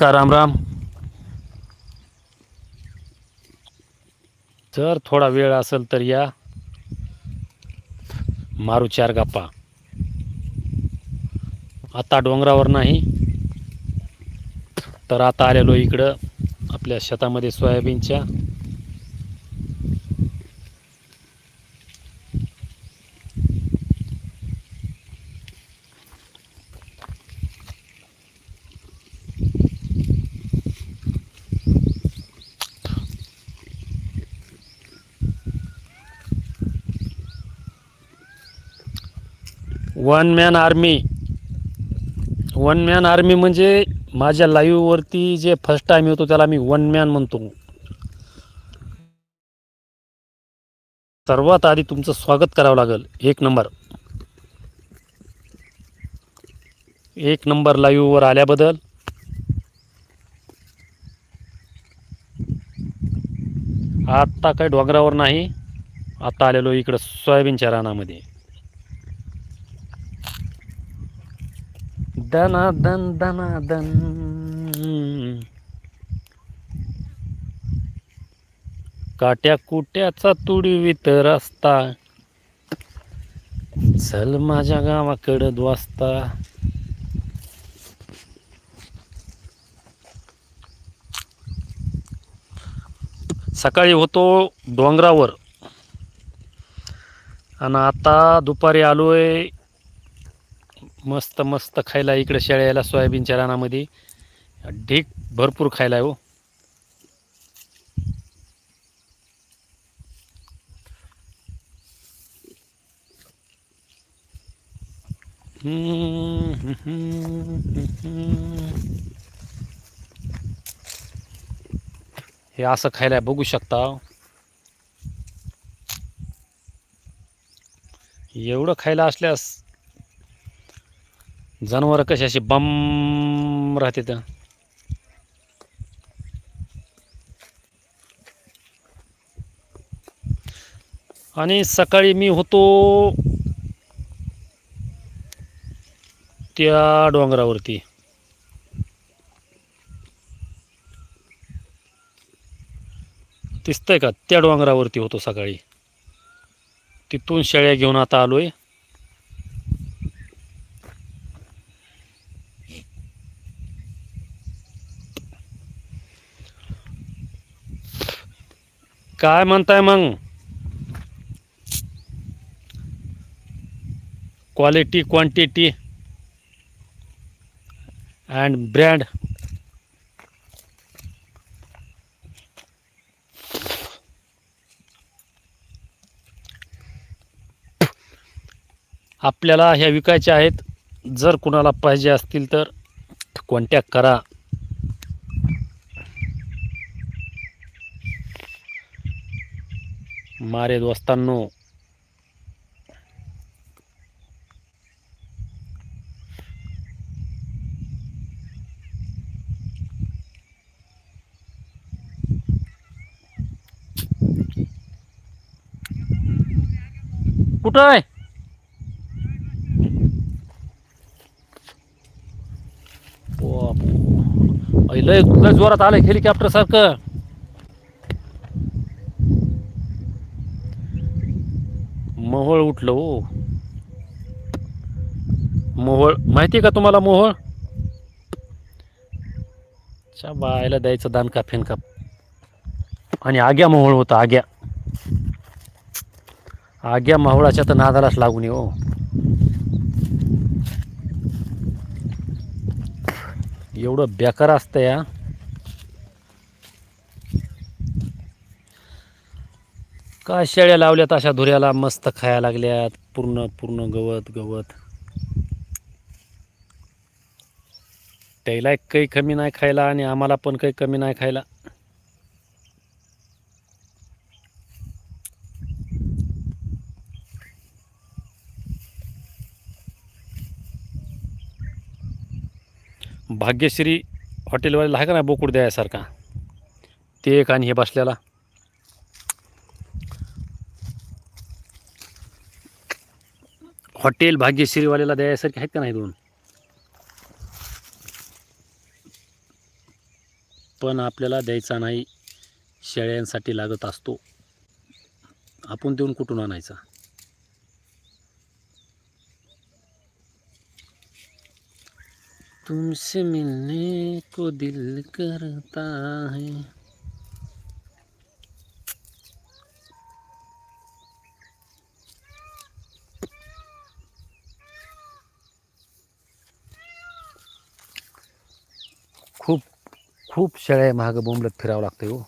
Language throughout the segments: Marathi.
नमस्कार राम राम. जर थोडा वेळ असेल तर या. मारू चार गप्पा. आता डोंगरावर नाही तर आता आलेलो इकडं आपल्या शेतामध्ये सोयाबीनच्या. One man army one man army म्हणजे माझ्या लाईव्हवरती जे फर्स्ट टाईम येतो त्याला मी वन मॅन म्हणतो. सर्वात आधी तुमचं स्वागत करावं लागेल. एक नंबर एक नंबर लाईव्हवर आल्याबद्दल. आत्ता काही डोंगरावर नाही. आत्ता आलेलो इकडं सोयाबीनच्या रानामध्ये. दना दन दना दन. काट्या कुट्याचा तुडवीत रस्ता. चल माझ्या गावाकडं द्वास्ता. सकाळी होतो डोंगरावर. आणि आता दुपारी आलोय मस्त मस्त खायला इकडे शेळ्याला सोयाबीनच्या रानामध्ये. ढीक भरपूर खायला आहे हो. हे असं खायला आहे, बघू शकता. एवढं खायला असल्यास जनावर कशी अशी बम राहते तर? आणि सकाळी मी होतो त्या डोंगरावरती. दिसतंय का? त्या डोंगरावरती होतो सकाळी. तिथून शेळ्या घेऊन आता आलोय. काय म्हणताय मग? क्वालिटी क्वांटिटी अँड ब्रँड आपल्याला ह्या विकायच्या आहेत. जर कुणाला पाहिजे असतील तर कॉन्टॅक्ट करा. मारे दोस्तांनो. कुठं आहे? लय लय जोरात आलंय हेलिकॉप्टर सारखं. मोहोळ उठलं हो मोहोळ माहिती आहे का तुम्हाला मोहोळ? च्या बायला द्यायचं दानका फेनका आणि आग्या मोहोळ होता आग्या. आग्या माहोळाच्या तर नादालाच लागून ये हो एवढं बेकार असतं या. काय शेळ्या लावल्यात अशा धुऱ्याला? मस्त खायला लागल्यात. पूर्ण पूर्ण गवत गवत. त्याला काही कमी नाही खायला आणि आम्हाला पण काही कमी नाही खायला. भाग्यश्री हॉटेलवाल्याला आहे का नाही बोकूड द्यायसारखा? ते एक आणि हे बसलेला. हॉटेल भाग्यश्रीवाल्याला द्यायसारखे आहेत का नाही दोन? पण आपल्याला द्यायचा नाही शेळ्यांसाठी लागत असतो. आपण देऊन कुठून आणायचा? तुमसे मिलने को दिल करता है खूप खूप शेळ्या महाग बोंबलत फिरावं लागतं हो.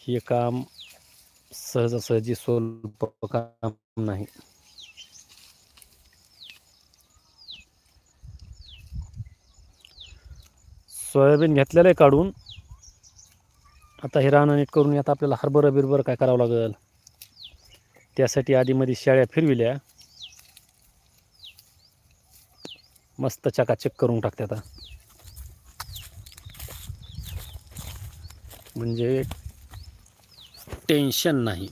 हे काम सहजासहजी सोपं काम नाही. सोयाबीन घेतलेलं आहे काढून. आता हे रानं नीट करून आता आपल्याला हरभरा बिरभर काय करावं लागेल? त्यासाठी आधीमध्ये शाळ्या फिरविल्या. मस्त चकाचक करून टाकते आता. म्हणजे टेन्शन नाही.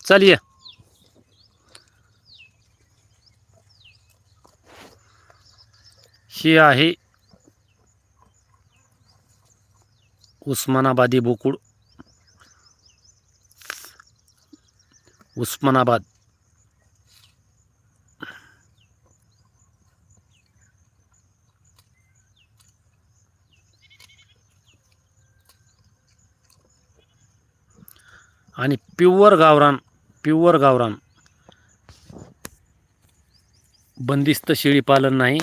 चलिए. ही आहे उस्मानाबादी बोकुड. उस्मानाबाद. आणि पिव्वर गावरान पिव्वर गावरान. बंदिस्त शेळी पालन नाही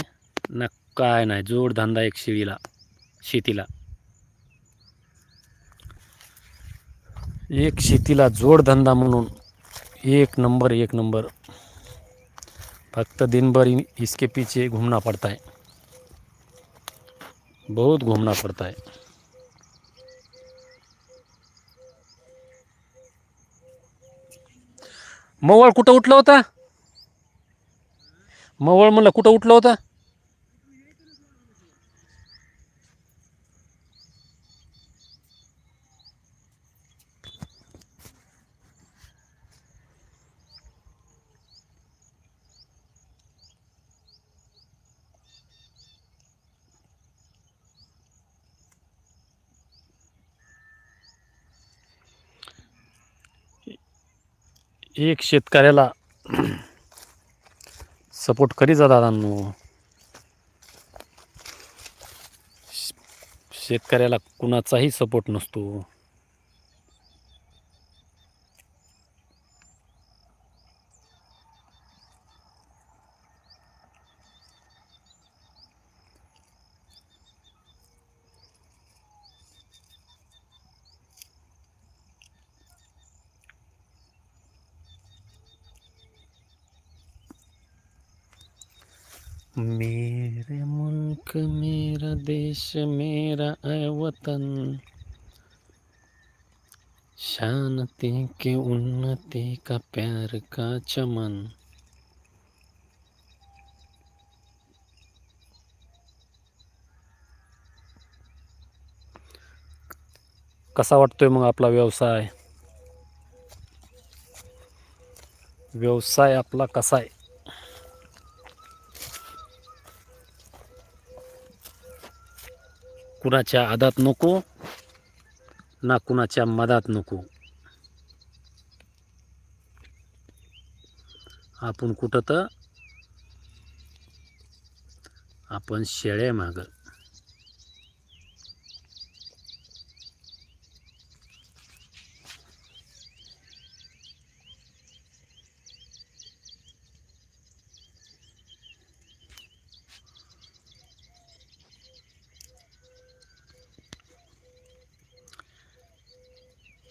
ना काय नाही जोडधंदा एक शेळीला शेतीला. एक शेतीला जोडधंदा म्हणून एक नंबर एक नंबर. फक्त दिनभर इन- इसके पीछे घूमना पड़ता है बहुत घूमना पड़ता है मवळ कुठं उठला होता? मवळ म्हणलं कुठं उठला होता? एक शेतकऱ्याला सपोर्ट करी जा दादांनो. शेतकऱ्याला कुणाचाही सपोर्ट नसतो. मेरे मुल्क मेरा देश मेरा है वतन। शांति के उन्नति का प्यार का चमन। कसा वाटतोय मग आपला व्यवसाय? व्यवसाय आपला कसा आहे? कुणाच्या आदात नको ना कुणाच्या मधात नको. आपण कुठं तर आपण शेळ्या मागं.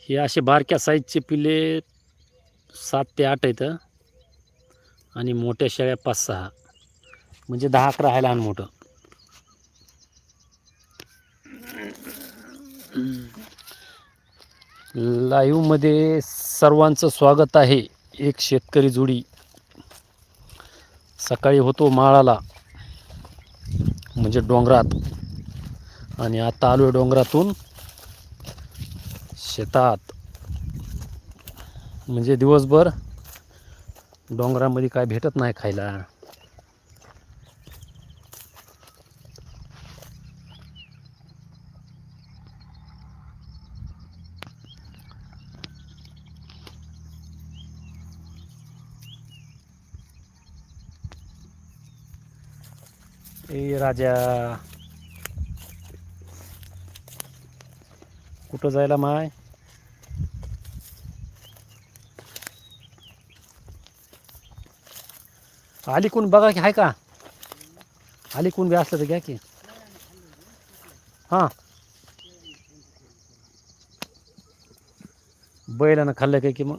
हे असे बारक्या साईजचे पिल्ले सात ते आठ आहेत आणि मोठ्या शेळ्या पाच सहा. म्हणजे दहा अकरा आहे लहान मोठं. लाईव्हमध्ये सर्वांचं स्वागत आहे एक शेतकरी जोडी. सकाळी होतो माळाला म्हणजे डोंगरात. आणि आता आलो आहे डोंगरातून. शेतात. म्हणजे दिवसभर डोंगरामध्ये काय भेटत नाही खायला. ए राजा. कुठं जायला माय? आली कोण बघा की आहे का? आली कोण बी असलं तर घ्या की. हां. बैलानं खाल्लं काय की मग?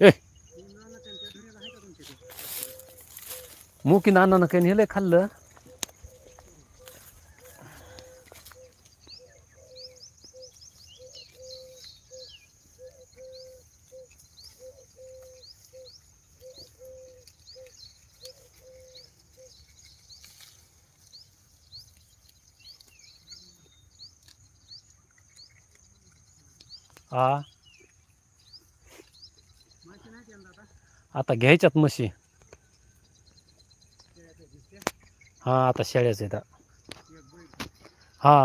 ए! मुकी नानानं काही नेलंय खाल्लं? हा आता घ्यायच्यात म्हशी. हा आता शेळ्याच येतात हा.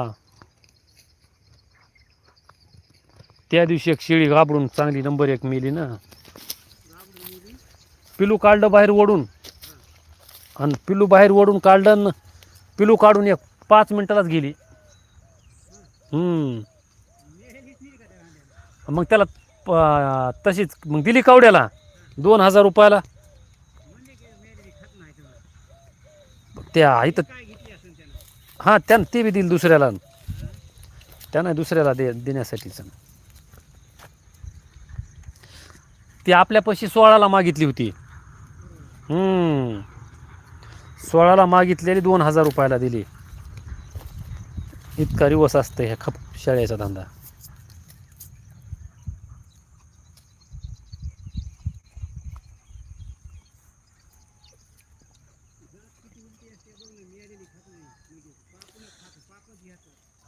त्या दिवशी एक शेळी घाबरून चांगली नंबर एक मिली ना. पिलू काढलं बाहेर ओढून. आणि पिलू बाहेर ओढून काढलं न पिलू काढून एक पाच मिनिटालाच गेली. हम्म. मग त्याला प- तशीच मग दिली कावड्याला दोन हजार रुपयाला. त्या इथं हां त्यानं ते बी दिली दुसऱ्याला. त्यानं दुसऱ्याला दे देण्यासाठीच. ती आपल्यापाशी सोळाला मागितली होती. सोळाला मागितलेली दोन हजार रुपयाला दिली. इतका रिवस असतं ह्या खप शाळेचा धंदा.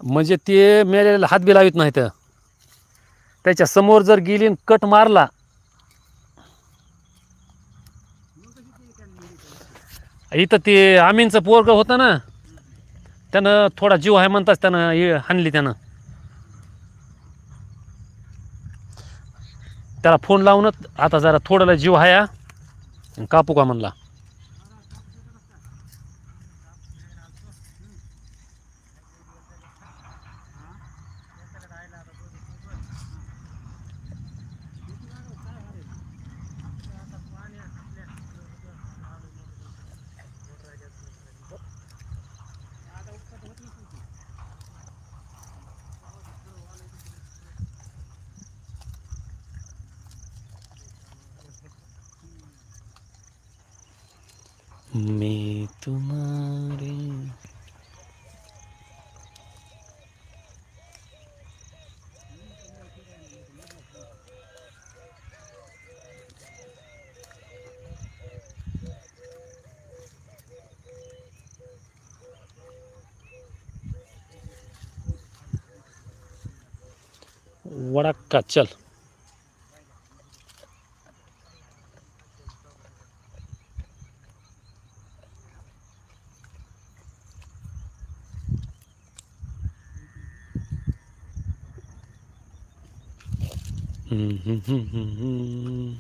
म्हणजे ते मेलेला हात बी लावित नाहीत. त्याच्यासमोर जर गेली कट मारला. इथं ते आमीनचं पोरग होतं ना त्यानं थोडा जीव आहे म्हणताच त्यानं हाणली त्यानं. त्याला फोन लावूनच आता जरा थोडाला जीव आहे कापू का म्हणला. मैं तुम्हारे वड़क्का चल हम्म,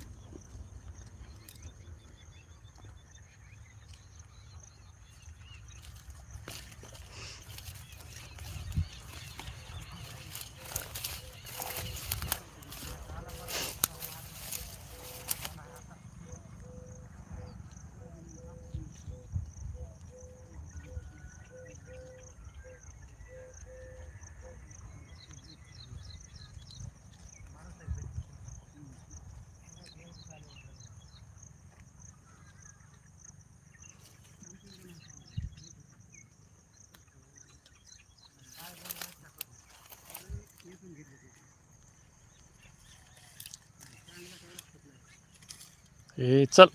ए चल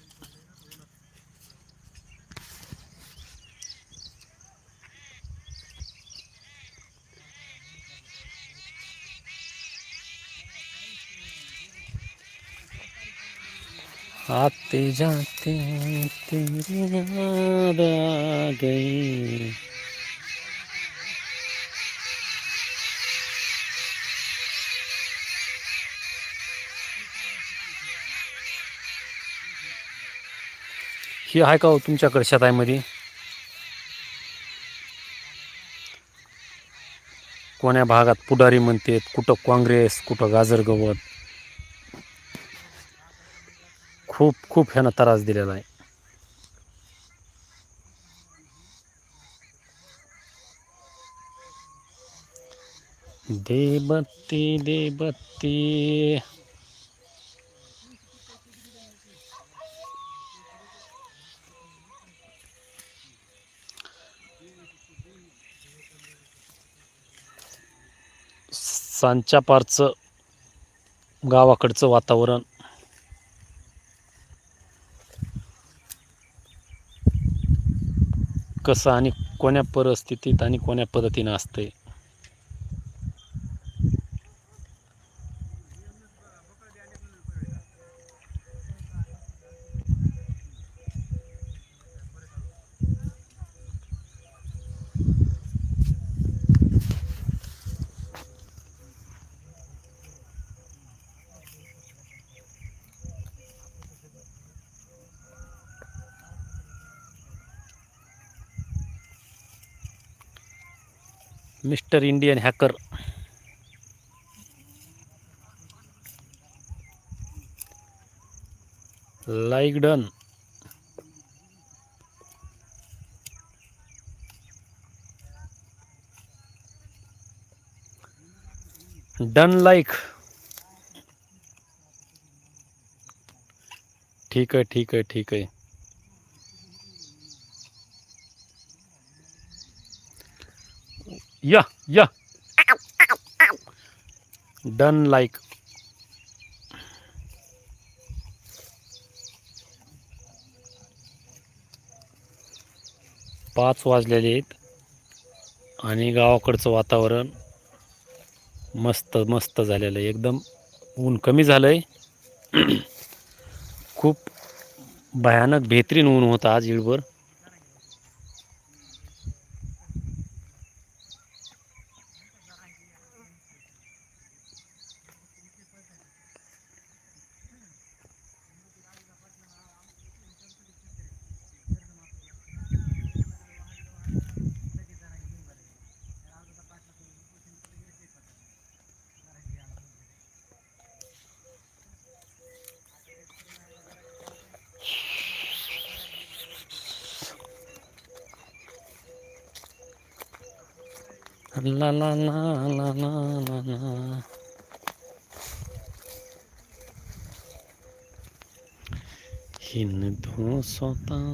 आते जाते तेरी याद आ गई हे आहे का हो तुमच्याकडे शेतामध्ये? कोण्या भागात पुढारी म्हणतात कुठं काँग्रेस कुठं गाजर गवत? खूप खूप ह्यानं त्रास दिलेला आहे. देबत्ती देबत्ती दे बत्ती सांच्या पारचं गावाकडचं वातावरण. कसं आणि कोण्या परिस्थितीत आणि कोण्या पद्धतीनं असतंय? Mister Indian hacker. Like done. Done like ठीक है ठीक है ठीक आहे या या. डन लाईक पाच वाजलेले आहेत. आणि गावाकडचं वातावरण मस्त मस्त झालेलं आहे. एकदम ऊन कमी झालं आहे खूप भयानक बेहतरीन ऊन होतं आज इळभर ना ला ला ला ला ला ला हिंदू स्वतः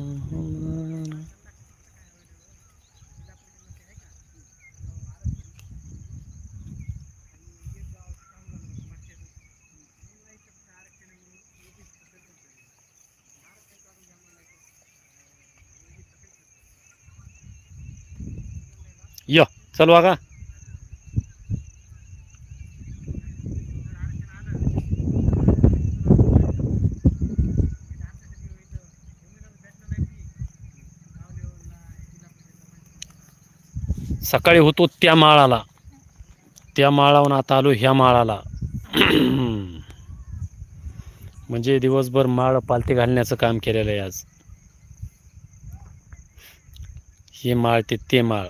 या चल वागा सकाळी होतो त्या माळाला. त्या माळाहून आता आलो ह्या माळाला. म्हणजे दिवसभर माळ पालथी घालण्याचं काम केलेलं आहे आज. हे माळ ते ते माळ.